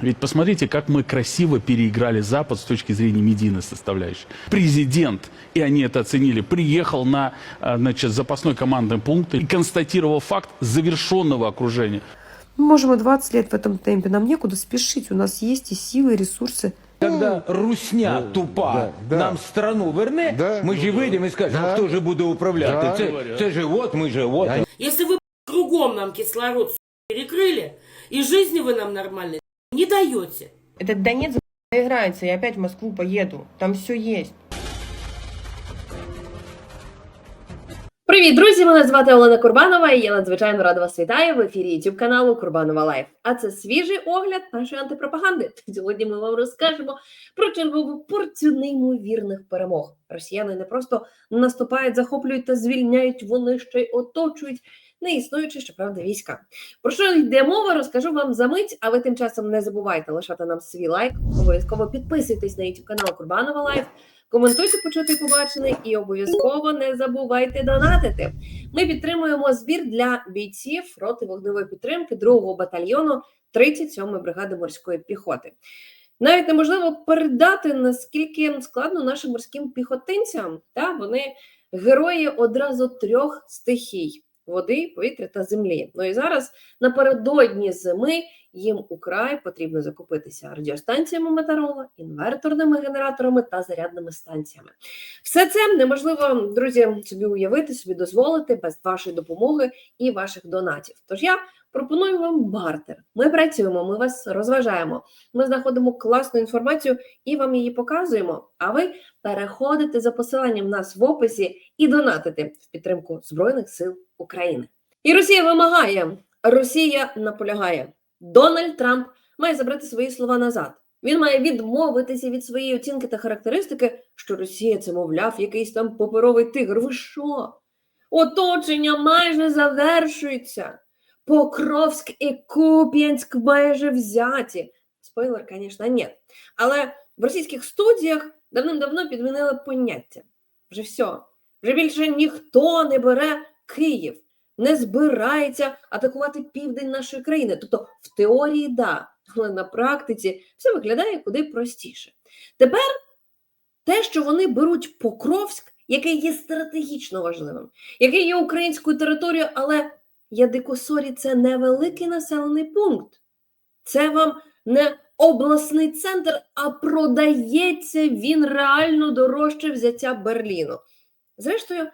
Ведь посмотрите, как мы красиво переиграли Запад с точки зрения медийной составляющей. Президент, и они это оценили, приехал на а, значит, запасной командный пункт и констатировал факт завершенного окружения. Мы можем и 20 лет в этом темпе. Нам некуда спешить. У нас есть и силы, и ресурсы. Когда русня Ну, тупа да, да. нам страну верне, Да. ми ж вийдемо і скажемо, Да. хто ж буде управляти. Да. Це, це же от, ми же от. Если вы кругом нам кислород перекрыли, и жизни вы нам нормальной не даете. Этот Донец доиграется, я опять в Москву поеду. Там все есть. Привіт, друзі! Мене звати Олена Курбанова, і я надзвичайно рада вас вітаю в ефірі youtube каналу Курбанова Лайф. А це свіжий огляд нашої антипропаганди. Сьогодні ми вам розкажемо про чергову порцію неймовірних перемог. Росіяни не просто наступають, захоплюють та звільняють, вони ще й оточують неіснуючі, щоправда, війська. Про що йде мова, розкажу вам за мить, а ви тим часом не забувайте лишати нам свій лайк. Обов'язково підписуйтесь на youtube канал Курбанова Лайф. Коментуйте, почути і побачене, і обов'язково не забувайте донатити. Ми підтримуємо збір для бійців роти вогневої підтримки 2-го батальйону 37-ї бригади морської піхоти. Навіть неможливо передати, наскільки складно нашим морським піхотинцям. Та вони герої одразу трьох стихій: води, повітря та землі. Ну і зараз напередодні зими їм украй потрібно закупитися радіостанціями Метарола, інверторними генераторами та зарядними станціями. Все це неможливо, друзі, собі уявити, собі дозволити без вашої допомоги і ваших донатів. Тож я пропоную вам бартер. Ми працюємо, ми вас розважаємо, ми знаходимо класну інформацію і вам її показуємо. А ви переходите за посиланням нас в описі і донатите в підтримку Збройних сил України. І Росія вимагає, Росія наполягає. Дональд Трамп має забрати свої слова назад. Він має відмовитися від своєї оцінки та характеристики, що Росія це, мовляв, якийсь там паперовий тигр. Ви що? Оточення майже завершується. Покровськ і Куп'янськ майже взяті. Спойлер, звісно, ні. Але в російських студіях давним-давно підмінили поняття. Вже все. Вже більше ніхто не бере Київ, не збирається атакувати південь нашої країни. Тобто, в теорії да, але на практиці все виглядає куди простіше. Тепер те, що вони беруть Покровськ, який є стратегічно важливим, який є українською територією, але Ядикосорі це невеликий населений пункт. Це вам не обласний центр, а продається він реально дорожче взяття Берліну. Зрештою,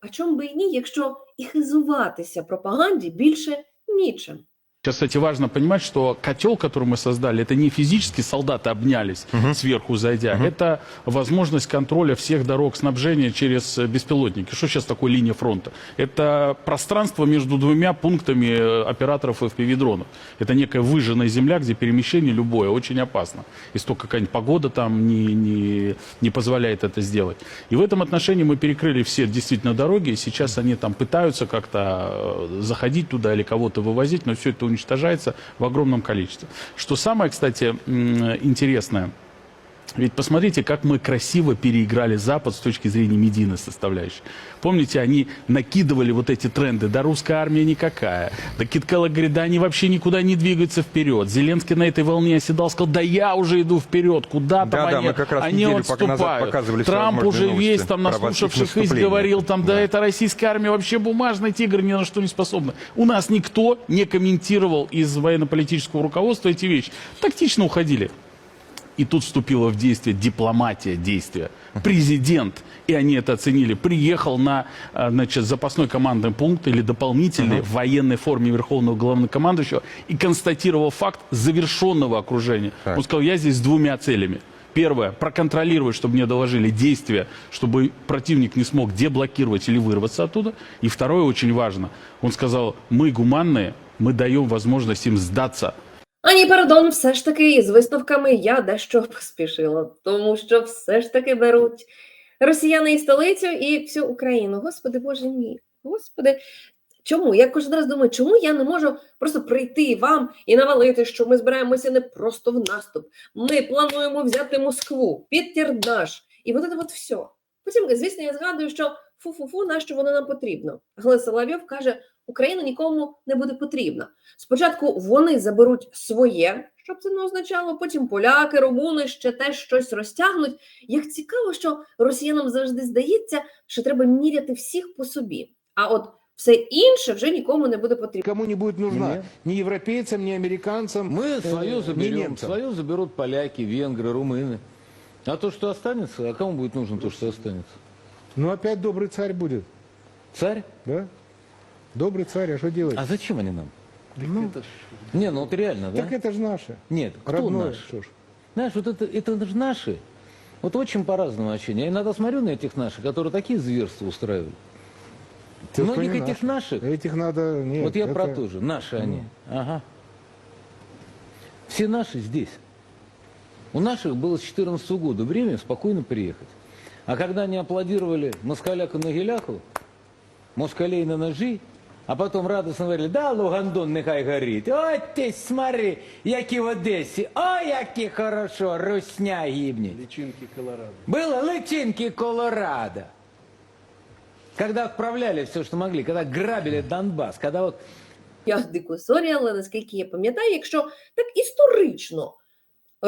а чому би і ні, якщо і хизуватися пропаганді більше нічим? Сейчас, кстати, важно понимать, что котел, который мы создали, это не физически солдаты обнялись сверху зайдя, это возможность контроля всех дорог снабжения через э, беспилотники. Что сейчас такое линия фронта? Это пространство между двумя пунктами э, операторов FPV-дронов. Это некая выжженная земля, где перемещение любое очень опасно. Если только какая-нибудь погода там не, не, не позволяет это сделать. И в этом отношении мы перекрыли все действительно дороги, и сейчас они там пытаются как-то э, заходить туда или кого-то вывозить, но все это уничтожается в огромном количестве. Что самое, кстати, интересное, ведь посмотрите, как мы красиво переиграли Запад с точки зрения медийной составляющей. Помните, они накидывали вот эти тренды, да русская армия никакая, да Киткала говорит, да они вообще никуда не двигаются вперед. Зеленский на этой волне оседал, сказал, да я уже иду вперед, куда там Да-да, они, мы как раз они неделю отступают. показывали Трамп уже весь там наслушавших из говорил, там, да, Да. это российская армия вообще бумажный тигр, ни на что не способна. У нас никто не комментировал из военно-политического руководства эти вещи. Тактично уходили. И тут вступила в действие дипломатия действия. Президент, и они это оценили, приехал на а, значит, запасной командный пункт или дополнительный в военной форме Верховного Главнокомандующего и констатировал факт завершенного окружения. Так. Он сказал, я здесь с двумя целями. Первое, проконтролировать, чтобы мне доложили действия, чтобы противник не смог деблокировать или вырваться оттуда. И второе, очень важно, он сказал, мы гуманные, мы даем возможность им сдаться. Ані, пардон, все ж таки із висновками я дещо поспішила, тому що все ж таки беруть росіяни і столицю, і всю Україну. Господи Боже мій, господи. Чому? Я кожен раз думаю, чому я не можу просто прийти вам і навалити, що ми збираємося не просто в наступ. Ми плануємо взяти Москву, підтірдаш, і от це от все. Потім, звісно, я згадую, що фу-фу-фу, нащо воно нам потрібно. Але Соловйов каже, Україна нікому не буде потрібна. Спочатку вони заберуть своє, щоб це не означало. Потім поляки, румуни ще теж щось розтягнуть. Як цікаво, що росіянам завжди здається, що треба міряти всіх по собі. А от все інше вже нікому не буде потрібно. Кому не будет нужна. Нет. Ни европейцам, ни американцам. Мы э, свое ни заберем, немцам. свое заберут поляки, венгры, румыны. А то, что останется, а кому будет нужно то, что останется? Ну опять добрый царь будет, Царь? да? Добрый царь, а что делать? А зачем они нам? Не, ну вот реально, да? Так это же наше. Нет, кто Родное, наш? что ж. Знаешь, вот это, это же наши. Вот очень по-разному ощущение. Я иногда смотрю на этих наших, которые такие зверства устраивают. Ты Многих не этих наши. наших, Этих надо... Нет, вот я это- про то же, наши они. Ага. Все наши здесь. У наших было с 14 года время спокойно приехать. А когда они аплодировали москаляку на геляку, москалей на ножи, а потом радостно говорили, да, Лугандон нехай горить. Ой, ти смотри, які в Одесі, ой, які хорошо, русня гибнет. Личинки Колорадо. Было личинки Колорадо. Когда отправляли все, что могли, когда грабили Донбасс, когда вот Я дико сорі, але наскільки я пам'ятаю, якщо так історично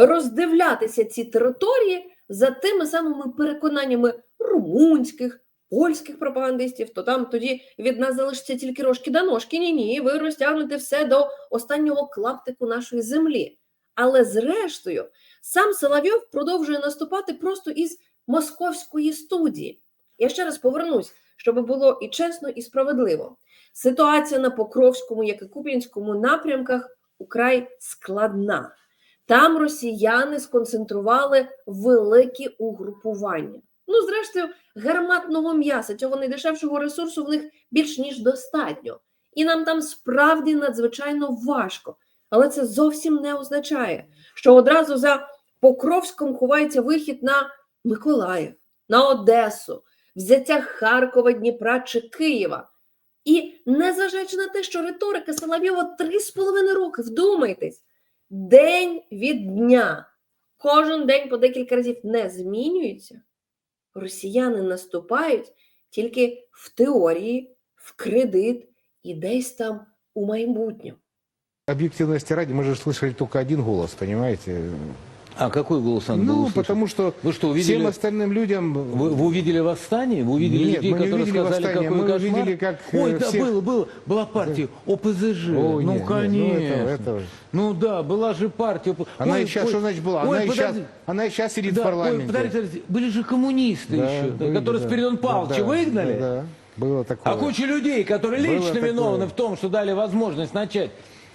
роздивлятися ці території за тими самими переконаннями румунських, польських пропагандистів, то там тоді від нас залишиться тільки рожки до ножки. Ні, ні, ви розтягнете все до останнього клаптику нашої землі. Але зрештою, сам Соловйов продовжує наступати просто із московської студії. Я ще раз повернусь, щоб було і чесно, і справедливо. Ситуація на Покровському, як і Куп'янському напрямках украй складна. Там росіяни сконцентрували великі угрупування. Ну, зрештою, гарматного м'яса, цього найдешевшого ресурсу в них більш ніж достатньо. І нам там справді надзвичайно важко. Але це зовсім не означає, що одразу за Покровськом ховається вихід на Миколаїв, на Одесу, взяття Харкова, Дніпра чи Києва. І незважаючи на те, що риторика Соловйова три з половиною роки, вдумайтесь, день від дня, кожен день по декілька разів не змінюється, росіяни наступають тільки в теорії, в кредит і десь там у майбутньому. Объективности ради, мы же слышали только один голос, понимаете? А какой голос надо было Ну, услышать? потому что Вы что, увидели, всем остальным людям... вы, вы увидели восстание? Вы увидели Нет, людей, мы которые увидели сказали, восстание, какой мы кошмар? увидели, как, э, Ой, да, всех- было, было. Была партия ОПЗЖ. Ой, ну, нет, нет, ну, конечно. это- это- Ну да, была же партия. ОП- Она Ой, и сейчас, ой, что значит была? ой, Она, и сейчас, подожди. она и сейчас сидит Да, в парламенте. Ой, подождите, подождите. Были же коммунисты Да, еще, да, были, которые да. Спиридон Павловича Да, выгнали. Да, да, было такое. А куча людей, которые Было лично такое. виновны в том, что дали возможность начать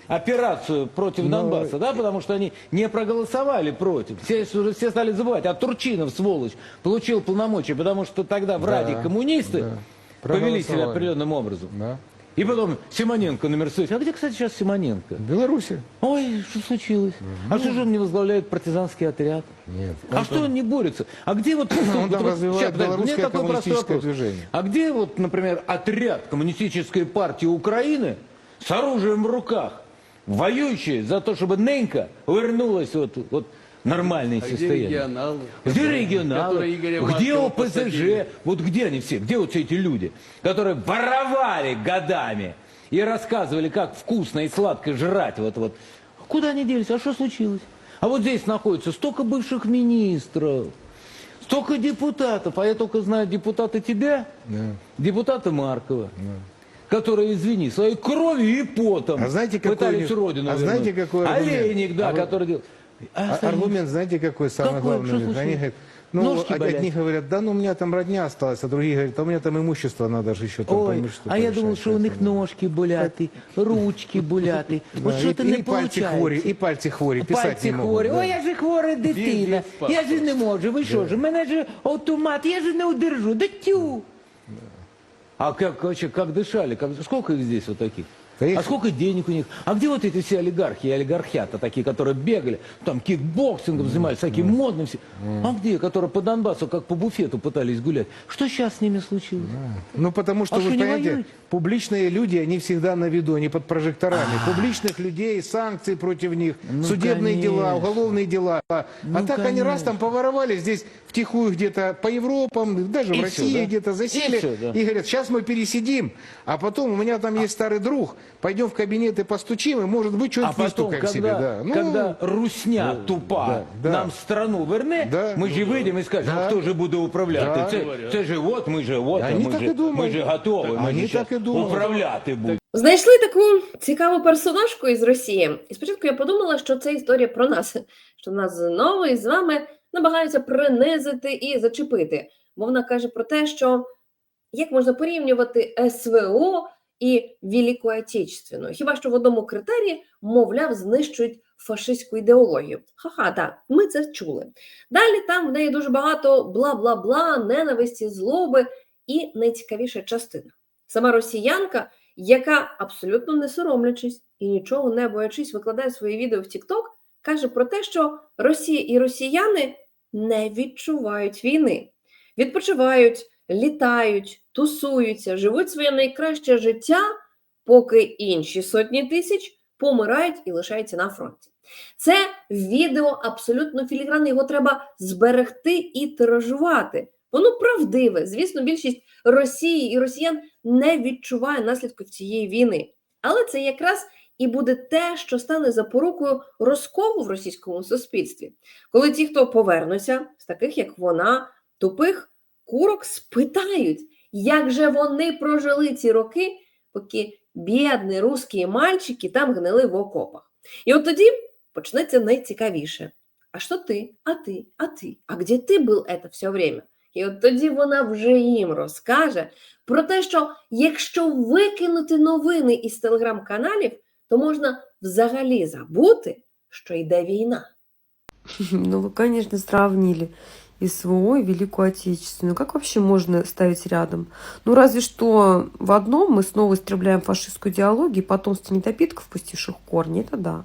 операцию против Но- Донбасса, да, потому что они не проголосовали против. Все уже все стали забывать. А Турчинов, сволочь, получил полномочия, потому что тогда в Да, Раде коммунисты да. повели себя определенным образом. Да. И потом Симоненко номер 100. А где, кстати, сейчас Симоненко? В Беларуси? Ой, что случилось? А что же он не возглавляет партизанский отряд? Нет. А что он не борется? А где вот... Он там развивает белорусское простой коммунистическое движение. А где вот, например, отряд коммунистической партии Украины с оружием в руках, воюющий за то, чтобы Ненька вернулась вот, вот в нормальное состояние? регионалы? Где регионалы? которые Игоря Где Маркова ОПЗЖ? посадили? Вот где они все? Где вот все эти люди, которые воровали годами и рассказывали, как вкусно и сладко жрать? Вот, вот. Куда они делись? А что случилось? А вот здесь находится столько бывших министров, столько депутатов. А я только знаю депутата тебя, депутата Маркова. Которые, извини, своей кровью и потом А знаете, какой у пытались них- родину а знаете, вернуть. какой аргумент? Олейник, да, А вы- который делал. А А- остальные? Аргумент, знаете, какой самый Какой? главный? Что у них? Они случилось? говорят, ну, Ножки од- болят. одни говорят, да, ну у меня там родня осталась, а другие говорят, а у меня там имущество надо же еще там по Ой, имуществу а я порешать, думав, що у них поэтому. ножки боляти, ручки боляти. Да, От що і, то і не пальці хворі, получається. і пальці хворі, писати Пальці не можуть. хворі. да. Ой, я ж хвора дитина. Він- він Я ж не можу. Ви що ж? У мене ж автомат, я ж не удержу. Да тю. А как, как дышали? Как, сколько их здесь вот таких? Их- А сколько денег у них? А где вот эти все олигархи и олигархята такие, которые бегали, там кикбоксингом занимались, таким модным все. А где, которые по Донбассу, как по буфету пытались гулять? Что сейчас с ними случилось? Ну, потому что, А вы что, понимаете, воюют? публичные люди, они всегда на виду, они под прожекторами. Публичных людей, санкции против них, А. Ну, судебные дела, конечно. уголовные дела. А Ну, так они раз там поворовали здесь втихую где-то по Европам, даже И в России да? где-то засели. И всё, да. и говорят, сейчас мы пересидим. А потом у меня там есть старый друг, пойдем в кабинет и постучим, и, может быть, что-нибудь потом, когда, себе. Да. Ну, когда русня да, тупа да, да. нам страну верне, Да. ми ж вийдемо і скажемо, Да. а хто ж буде управляти? Да. Це, це ж от, ми ж от, а ми, так ж, і думають. ми ж готові, ми Вони ж так і думають. управляти будемо. Знайшли таку цікаву персонажку із Росії. І спочатку я подумала, що це історія про нас, що нас знову із вами намагаються принизити і зачепити. Бо вона каже про те, що як можна порівнювати СВО і Велику Отечественну. Хіба що в одному критерії, мовляв, знищують фашистську ідеологію. Ха-ха, так, ми це чули. Далі там в неї дуже багато бла-бла-бла, ненависті, злоби і найцікавіша частина. Сама росіянка, яка абсолютно не соромлячись і нічого не боячись, викладає свої відео в TikTok, каже про те, що Росія і росіяни не відчувають війни, відпочивають, літають, тусуються, живуть своє найкраще життя, поки інші сотні тисяч помирають і лишаються на фронті. Це відео абсолютно філігранне, його треба зберегти і тиражувати. Воно правдиве. Звісно, більшість Росії і росіян не відчуває наслідків цієї війни. Але це якраз і буде те, що стане запорукою розколу в російському суспільстві, коли ті, хто повернуться, з таких як вона, тупих курок, спитають, як же вони прожили ці роки, поки бідні русські мальчики там гнили в окопах. І от тоді почнеться найцікавіше. А що ти? А ти? А ти? А де ти був це все время? І от тоді вона вже їм розкаже про те, що якщо викинути новини із телеграм-каналів, то можна взагалі забути, що йде війна. Ну, конечно, сравнили СВО, и Великую Отечественную. Как вообще можно ставить рядом? Ну, разве что в одном мы снова истребляем фашистскую идеологию, потомство недопитков, пустивших корни, это да.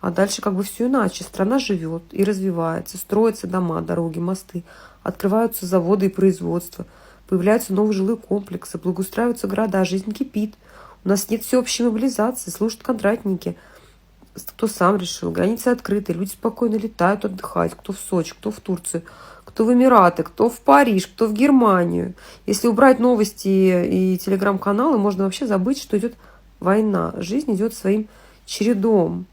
А дальше как бы все иначе. Страна живет и развивается, строятся дома, дороги, мосты, открываются заводы и производства, появляются новые жилые комплексы, благоустраиваются города, жизнь кипит. У нас нет всеобщей мобилизации, служат контрактники – кто сам решил. Границы открыты, люди спокойно летают отдыхать. Кто в Сочи, кто в Турцию, кто в Эмираты, кто в Париж, кто в Германию. Если убрать новости и телеграм-каналы, можно вообще забыть, что идет война. Жизнь идет своим чередом.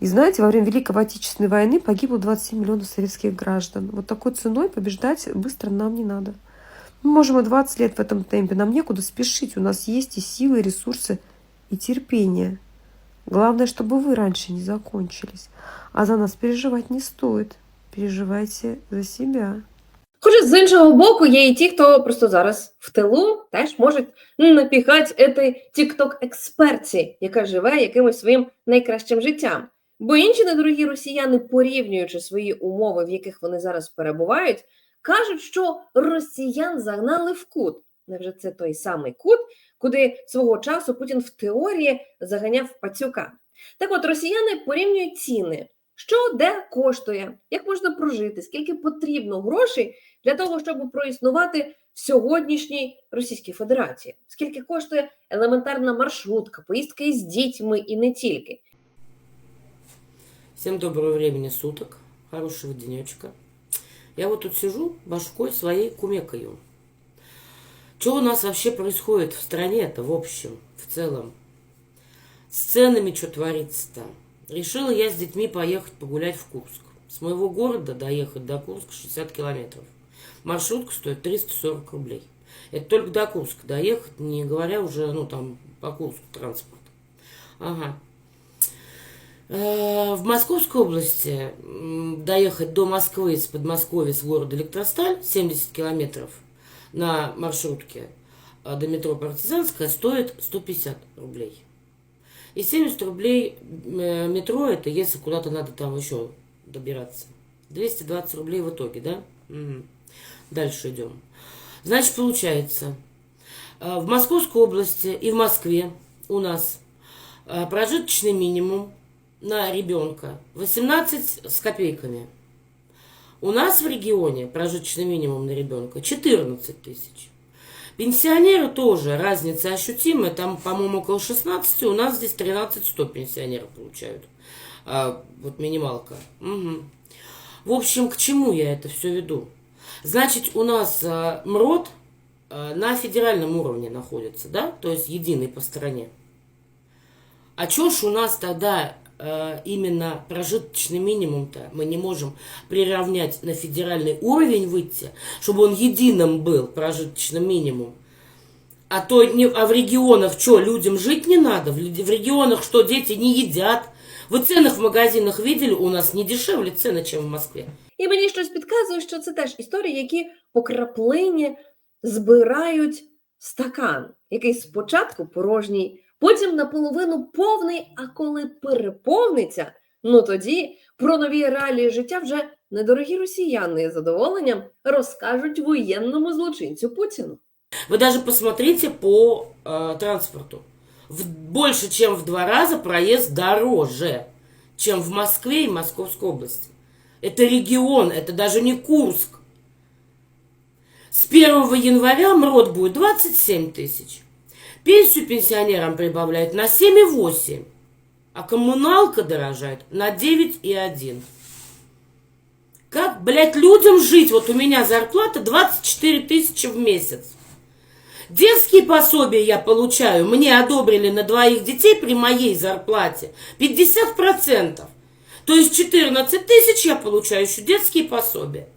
И знаете, во время Великой Отечественной войны погибло 27 миллионов советских граждан. Вот такой ценой побеждать быстро нам не надо. Мы можем и 20 лет в этом темпе. Нам некуда спешить. У нас есть и силы, и ресурсы, и терпение. Главное, чтобы вы раньше не закончились. А за нас переживать не стоит. Переживайте за себя. Хоча з іншого боку, є і ті, хто просто зараз в тилу теж можуть напіхати этой тікток експерті, яка живе якимось своїм найкращим життям. Бо інші недорогі росіяни, порівнюючи свої умови, в яких вони зараз перебувають, кажуть, що росіян загнали в кут. Невже це той самий кут, куди свого часу Путін в теорії заганяв пацюка? Так от росіяни порівнюють ціни. Що де коштує, як можна прожити, скільки потрібно грошей для того, щоб проіснувати в сьогоднішній Російській Федерації, скільки коштує елементарна маршрутка, поїздки з дітьми і не тільки. Всем доброго времени суток, хорошего денечка. Я вот тут сижу, башкой своей кумекаю. Что у нас вообще происходит в стране-то в общем, в целом? С ценами что творится-то? Решила я с детьми поехать погулять в Курск. С моего города доехать до Курска 60 километров. Маршрутка стоит 340 рублей. Это только до Курска доехать, не говоря уже, ну, там, по Курску транспорт. Ага. Э, В Московской области доехать до Москвы из Подмосковья с города Электросталь 70 километров на маршрутке а до метро Партизанская стоит 150 рублей. И 70 рублей э, метро это если куда-то надо там еще добираться. 220 рублей в итоге, да? Дальше идем. Значит, получается, э, в Московской области и в Москве у нас э, прожиточный минимум на ребенка 18 с копейками. У нас в регионе прожиточный минимум на ребенка 14 тысяч. Пенсионеры тоже, разница ощутимая, там, по-моему, около 16, у нас здесь 13 100 пенсионеры получают. А, вот минималка. Мгм. В общем, к чему я это все веду? Значит, у нас а, МРОД а, на федеральном уровне находится, да, то есть единый по стране. А чё ж у нас тогда именно прожиточный минимум-то мы не можем приравнять на федеральный уровень выйти, чтобы он единым был, прожиточный минимум? А то не, а в регионах что, людям жить не надо? В, люд- в регионах что, дети не едят? Вы цены в магазинах видели? У нас не дешевле цены, чем в Москве. І мені щось підказує, що це теж історії, які по краплині збирають стакан, який спочатку порожній, потім наполовину повний, а коли переповниться, ну тоді про нові реалії життя вже недорогі росіяни з задоволенням розкажуть воєнному злочинцю Путіну. Вы даже посмотрите по э, транспорту. В- больше, чем в два раза проезд дороже, чем в Москве и Московской области. Это регион, это даже не Курск. С 1 января МРОД будет 27 тысяч. Пенсию пенсионерам прибавляют на 7,8. А коммуналка дорожает на 9,1. Как, блядь, людям жить? Вот у меня зарплата 24 тысячи в месяц. Детские пособия я получаю, мне одобрили на двоих детей при моей зарплате 50%. То есть 14 тысяч я получаю еще детские пособия.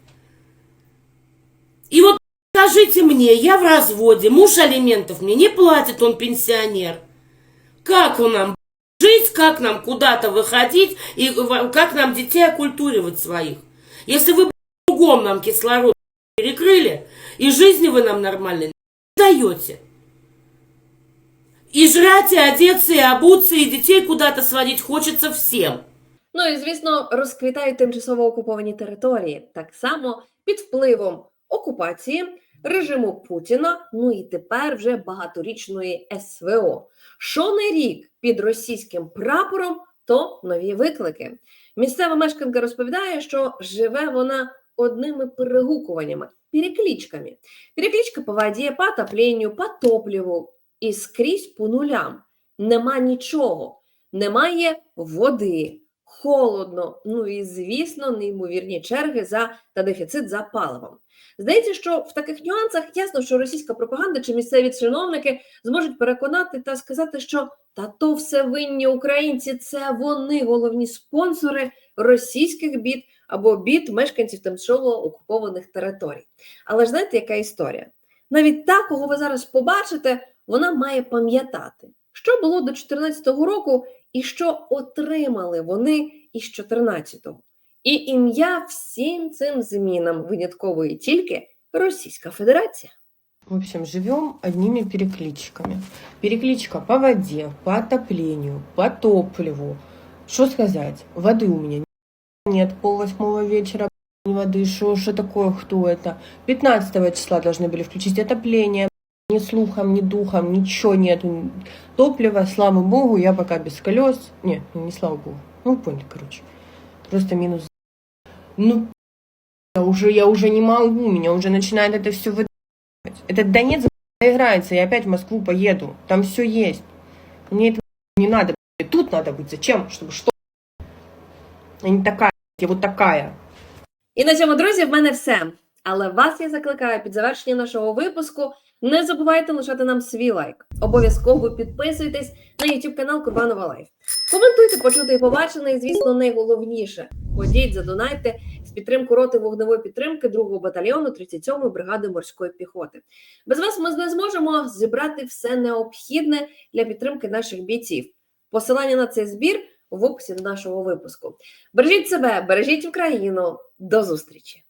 И вот скажите мне, я в разводе, муж алиментов мне не платит, он пенсионер. Как он нам жить, как нам куда-то выходить и в- как нам детей оккультуривать своих? Если вы кругом нам кислород перекрыли, и жизни вы нам нормальной не даете. И жрать, и одеться, и обуться, и детей куда-то сводить хочется всем. Ну і звісно, розквітають тимчасово окуповані території, так само під впливом окупації, режиму Путіна, ну і тепер вже багаторічної СВО. Що не рік під російським прапором, то нові виклики. Місцева мешканка розповідає, що живе вона одними перегукуваннями, перекличками. Перекличка по воді, по отопленню, по топливу і скрізь по нулям. Нема нічого, немає води, холодно, ну і, звісно, неймовірні черги за та дефіцит за паливом. Здається, що в таких нюансах ясно, що російська пропаганда чи місцеві чиновники зможуть переконати та сказати, що та то все винні українці, це вони головні спонсори російських бід або бід мешканців тимчасово окупованих територій. Але ж знаєте, яка історія? Навіть та, кого ви зараз побачите, вона має пам'ятати, що було до 2014 року і що отримали вони із 14-го. І ім'я всім цим змінам виняткової тільки Російська Федерація. В общем, живем одними перекличками. Перекличка по воде, по отоплению, по топливу. Что сказать? Воды у меня нет. Пол восьмого вечера ни воды. Что, что такое? Кто это? 15 числа должны были включить отопление. Ни слухом, ни духом, ничего нету. Топлива, слава богу, я пока без колес. Не, ну не слава богу. Ну, вы поняли, короче. Просто минус. Ну, я уже, я уже не могу, меня уже начинает это все выдавать. Этот Донец играется, я опять в Москву поеду. Там все есть. Мне это не надо. И Тут надо быть. Зачем? Чтобы что? Я не такая, я вот такая. І на цьому, друзі, в мене все. Але вас я закликаю під завершення нашого випуску. Не забувайте лишати нам свій лайк. Обов'язково підписуйтесь на YouTube канал Курбанова Лайф. Коментуйте, почути і побачене, і звісно, найголовніше. Ходіть, задонайте з підтримку роти вогневої підтримки 2-го батальйону 37-ї бригади морської піхоти. Без вас ми не зможемо зібрати все необхідне для підтримки наших бійців. Посилання на цей збір в описі до нашого випуску. Бережіть себе, бережіть Україну. До зустрічі!